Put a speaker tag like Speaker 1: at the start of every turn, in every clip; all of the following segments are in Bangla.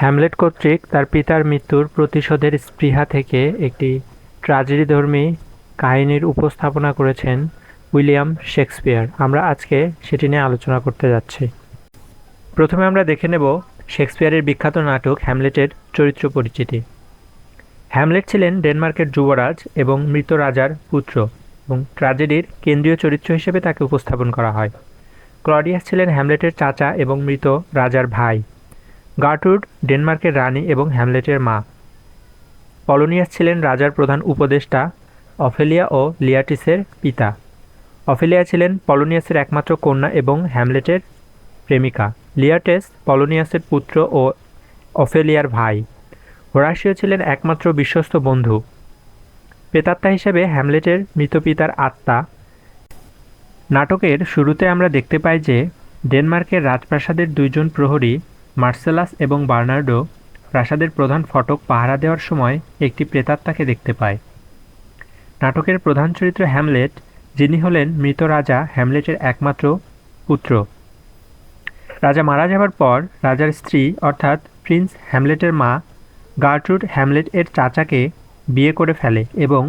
Speaker 1: হ্যামলেট কর্তৃক তার পিতার মৃত্যুর প্রতিশোধের স্পৃহা থেকে একটি ট্র্যাজেডিধর্মী কাহিনীর উপস্থাপনা করেছেন উইলিয়াম শেক্সপিয়ার। আমরা আজকে সেটি নিয়ে আলোচনা করতে যাচ্ছি। প্রথমে আমরা দেখে নেব শেক্সপিয়ারের বিখ্যাত নাটক হ্যামলেটের চরিত্র পরিচিতি। হ্যামলেট ছিলেন ডেনমার্কের যুবরাজ এবং মৃত রাজার পুত্র এবং ট্র্যাজেডির কেন্দ্রীয় চরিত্র হিসেবে তাকে উপস্থাপন করা হয়। ক্লডিয়াস ছিলেন হ্যামলেটের চাচা এবং মৃত রাজার ভাই। গার্টুড ডেনমার্কের রানী এবং হ্যামলেটের মা। পলোনিয়াস ছিলেন রাজার প্রধান উপদেষ্টা অফেলিয়া ও লিয়াটিসের পিতা। অফেলিয়া ছিলেন পলোনিয়াসের একমাত্র কন্যা এবং হ্যামলেটের প্রেমিকা। লিয়াটেস পলোনিয়াসের পুত্র ও অফেলিয়ার ভাই। হোরাশিও ছিলেন একমাত্র বিশ্বস্ত বন্ধু। প্রেতাত্মা হিসেবে হ্যামলেটের মৃত পিতার আত্মা। নাটকের শুরুতে আমরা দেখতে পাই যে ডেনমার্কের রাজপ্রাসাদের দুইজন প্রহরী মার্সেলাস এবং বার্নার্ডো প্রাসাদের প্রধান ফটক পাহারা দেওয়ার সময় একটি প্রেতাত্মাকে দেখতে পায়। নাটকের প্রধান চরিত্র হ্যামলেট, যিনি হলেন মৃত রাজা হ্যামলেটের একমাত্র পুত্র। রাজা মারা যাবার পর রাজার স্ত্রী, অর্থাৎ প্রিন্স হ্যামলেটের মা, গার্ট্রুড হ্যামলেট এর চাচাকে বিয়ে করে ফেলে এবং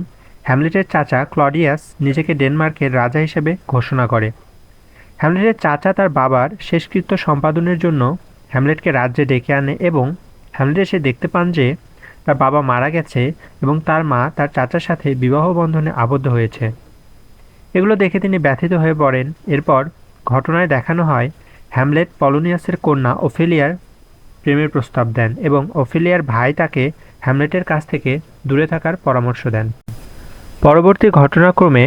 Speaker 1: হ্যামলেটের চাচা ক্লডিয়াস নিজেকে ডেনমার্কের রাজা হিসেবে ঘোষণা করে। হ্যামলেটের চাচা তার বাবার শেষকৃত্য সম্পাদনের জন্য হ্যামলেটকে রাজ্যে ডেকে আনে এবং হ্যামলেট এসে দেখতে পান যে তার বাবা মারা গেছে এবং তার মা তার চাচার সাথে বিবাহ বন্ধনে আবদ্ধ হয়েছে। এগুলো দেখে তিনি ব্যথিত হয়ে পড়েন। এরপর ঘটনায় দেখানো হয়, হ্যামলেট পলোনিয়াসের কন্যা ওফেলিয়ার প্রেমের প্রস্তাব দেন এবং ওফেলিয়ার ভাই তাকে হ্যামলেটের কাছ থেকে দূরে থাকার পরামর্শ দেন। পরবর্তী ঘটনাক্রমে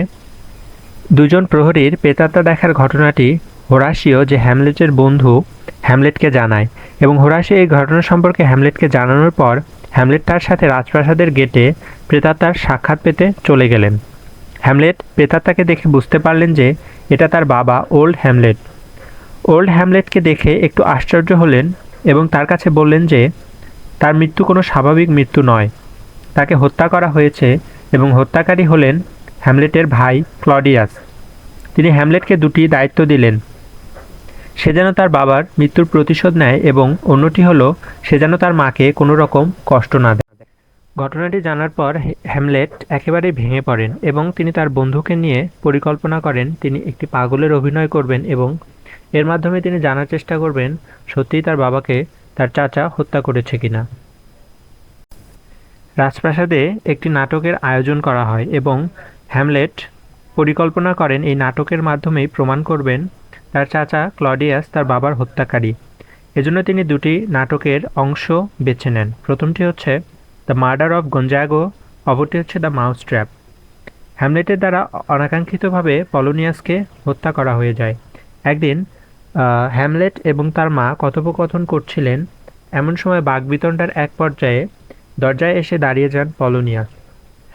Speaker 1: দুজন প্রহরীর পেতাত্তা দেখার ঘটনাটি হোরাশিও যে হ্যামলেটের বন্ধু হ্যামলেটকে জানায় এবং হোরাশিও এই ঘটনা সম্পর্কে হ্যামলেটকে জানানোর পর হ্যামলেট তার সাথে রাজপ্রাসাদের গেটে প্রেতাত্মার সাক্ষাৎ পেতে চলে গেলেন। হ্যামলেট প্রেতাত্মাকে দেখে বুঝতে পারলেন যে এটা তার বাবা ওল্ড হ্যামলেট। ওল্ড হ্যামলেটকে দেখে একটু আশ্চর্য হলেন এবং তার কাছে বললেন যে, তার মৃত্যু কোনো স্বাভাবিক মৃত্যু নয়। তাকে হত্যা করা হয়েছে এবং হত্যাকারী হলেন হ্যামলেটের ভাই ক্লডিয়াস। তিনি হ্যামলেটকে দুটি দায়িত্ব দিলেন। সে যেন তার বাবার মৃত্যুর প্রতিশোধ নেয় এবং অন্যটি হলো, সে যেন তার মাকে কোনো রকম কষ্ট না দেয়। ঘটনাটি জানার পর হ্যামলেট একেবারেই ভেঙে পড়েন এবং তিনি তার বন্ধুকে নিয়ে পরিকল্পনা করেন, তিনি একটি পাগলের অভিনয় করবেন এবং এর মাধ্যমে তিনি জানার চেষ্টা করবেন, সত্যিই তার বাবাকে তার চাচা হত্যা করেছে কিনা। রাজপ্রাসাদে একটি নাটকের আয়োজন করা হয় এবং হ্যামলেট পরিকল্পনা করেন এই নাটকের মাধ্যমেই প্রমাণ করবেন তার চাচা ক্লডিয়াস তার বাবার হত্যাকারী। এজন্য তিনি দুটি নাটকের অংশ বেছে নেন। প্রথমটি হচ্ছে দ্য মার্ডার অফ গঞ্জাগো অপরটি হচ্ছে দ্য মাউস ট্র্যাপ হ্যামলেটের দ্বারা অনাকাঙ্ক্ষিতভাবে পলোনিয়াসকে হত্যা করা হয়ে যায়। একদিন হ্যামলেট এবং তার মা কথোপকথন করছিলেন এমন সময় বাগবিতণ্ডার এক পর্যায়ে দরজায় এসে দাঁড়িয়ে যান পলোনিয়াস।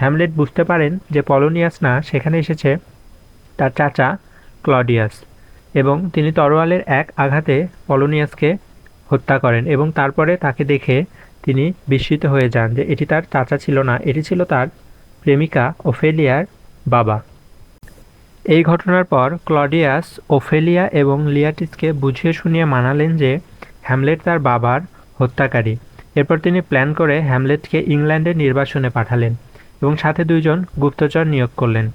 Speaker 1: হ্যামলেট বুঝতে পারেন যে পলোনিয়াস না, সেখানে এসেছে তার চাচা ক্লডিয়াস। এবং তিনি তরোয়ালের এক আঘাতে পলোনিয়াসকে হত্যা করেন এবং তারপরে তাকে দেখে তিনি বিস্মিত হয়ে যান যে এটি তার চাচা ছিল না, এটি ছিল তার প্রেমিকা ওফেলিয়ার বাবা। এই ঘটনার পর ক্লডিয়াস ওফেলিয়া এবং লিয়াটিসকে বুঝিয়ে শুনিয়ে মানালেন যে হ্যামলেট তার বাবার হত্যাকারী। এরপর তিনি প্ল্যান করে হ্যামলেটকে ইংল্যান্ডের নির্বাসনে পাঠালেন এবং সাথে দুইজন গুপ্তচর নিয়োগ করলেন।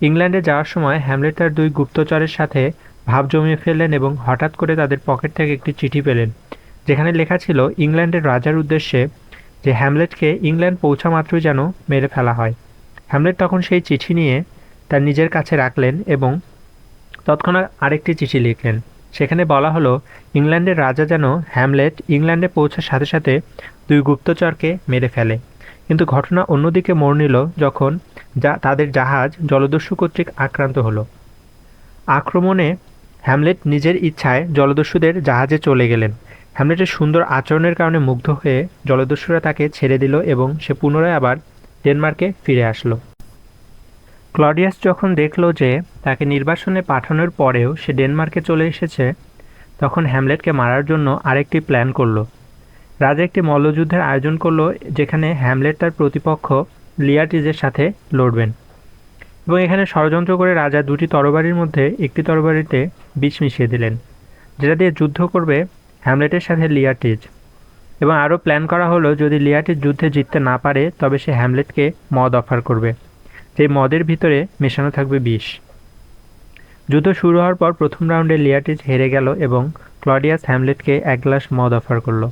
Speaker 1: ইংল্যান্ডে যাওয়ার সময় হ্যামলেট তার দুই গুপ্তচরের সাথে ভাব জমিয়ে ফেললেন এবং হঠাৎ করে তাদের পকেট থেকে একটি চিঠি পেলেন, যেখানে লেখা ছিল, ইংল্যান্ডের রাজার উদ্দেশ্যে যে হ্যামলেটকে ইংল্যান্ড পৌঁছা মাত্রই যেন মেরে ফেলা হয়। হ্যামলেট তখন সেই চিঠি নিয়ে তার নিজের কাছে রাখলেন এবং তৎক্ষণাৎ আরেকটি চিঠি লিখলেন। সেখানে বলা হলো, ইংল্যান্ডের রাজা যেন হ্যামলেট ইংল্যান্ডে পৌঁছার সাথে সাথে দুই গুপ্তচরকে মেরে ফেলে। কিন্তু ঘটনা অন্যদিকে মোড় নিল যখন যা তাদের জাহাজ জলদস্যু কর্তৃক আক্রান্ত হলো। আক্রমণে হ্যামলেট নিজের ইচ্ছায় জলদস্যুদের জাহাজে চলে গেলেন। হ্যামলেটের সুন্দর আচরণের কারণে মুগ্ধ হয়ে জলদস্যুরা তাকে ছেড়ে দিল এবং সে পুনরায় আবার ডেনমার্কে ফিরে আসলো। ক্লডিয়াস যখন দেখল যে তাকে নির্বাসনে পাঠানোর পরেও সে ডেনমার্কে চলে এসেছে, তখন হ্যামলেটকে মারার জন্য আরেকটি প্ল্যান করল। রাজা একটি মল্লযুদ্ধের আয়োজন করল, যেখানে হ্যামলেট তার প্রতিপক্ষ লিয়াটিজের সাথে লড়বেন। এবং এখানে ষড়যন্ত্র করে রাজা দুটি তরবারির মধ্যে একটি তরবারিতে বিষ মিশিয়ে দিলেন, যেটা দিয়ে যুদ্ধ করবে হ্যামলেটের সাথে লিয়াটিজ। এবং আরও প্ল্যান করা হলো, যদি লিয়াটিস যুদ্ধে জিততে না পারে, তবে সে হ্যামলেটকে মদ অফার করবে। যে মদের ভিতরে মেশানো থাকবে বিষ। যুদ্ধ শুরু হওয়ার পর প্রথম রাউন্ডে লিয়াটিস হেরে গেল এবং ক্লডিয়াস হ্যামলেটকে এক গ্লাস মদ অফার করল।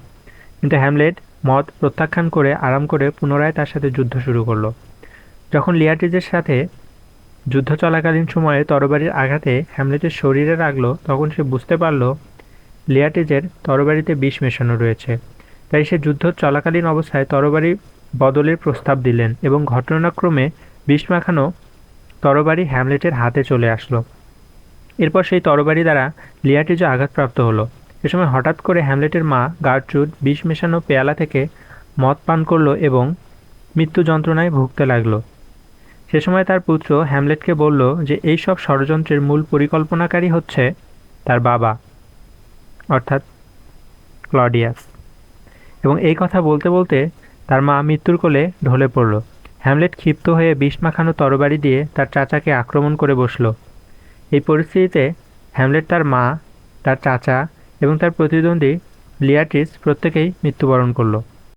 Speaker 1: কিন্তু হ্যামলেট মদ প্রত্যাখ্যান করে আরাম করে পুনরায় তার সাথে যুদ্ধ শুরু করল। যখন লিয়াটিসের সাথে যুদ্ধ চলাকালীন সময়ে তরবারির আঘাতে হ্যামলেটের শরীরে লাগল তখন সে বুঝতে পারল লিয়াটিজের তরবারিতে বিষ মেশানো রয়েছে। তাই সে যুদ্ধ চলাকালীন অবস্থায় তরবারি বদলের প্রস্তাব দিলেন এবং ঘটনাক্রমে বিষ মাখানো তরবারি হ্যামলেটের হাতে চলে আসলো। এরপর সেই তরবারি দ্বারা লিয়াটিজও আঘাতপ্রাপ্ত হলো। এ সময় হঠাৎ করে হ্যামলেটের মা গার্ট্রুড বিষ মেশানো পেয়ালা থেকে মদ পান করল এবং মৃত্যু যন্ত্রণায় ভুগতে লাগল। সে সময় তার পুত্র হ্যামলেটকে বলল যে এই সব ষড়যন্ত্রের মূল পরিকল্পনাকারী হচ্ছে তার বাবা, অর্থাৎ ক্লডিয়াস। এবং এই কথা বলতে বলতে তার মা মৃত্যুর কোলে ঢলে পড়ল। হ্যামলেট ক্ষিপ্ত হয়ে বিষ মাখানো তরবারি দিয়ে তার চাচাকে আক্রমণ করে বসল। এই পরিস্থিতিতে হ্যামলেট তার মা, তার চাচা এবং তার প্রতিদ্বন্দ্বী লিয়াটিস প্রত্যেকেই মৃত্যুবরণ করল।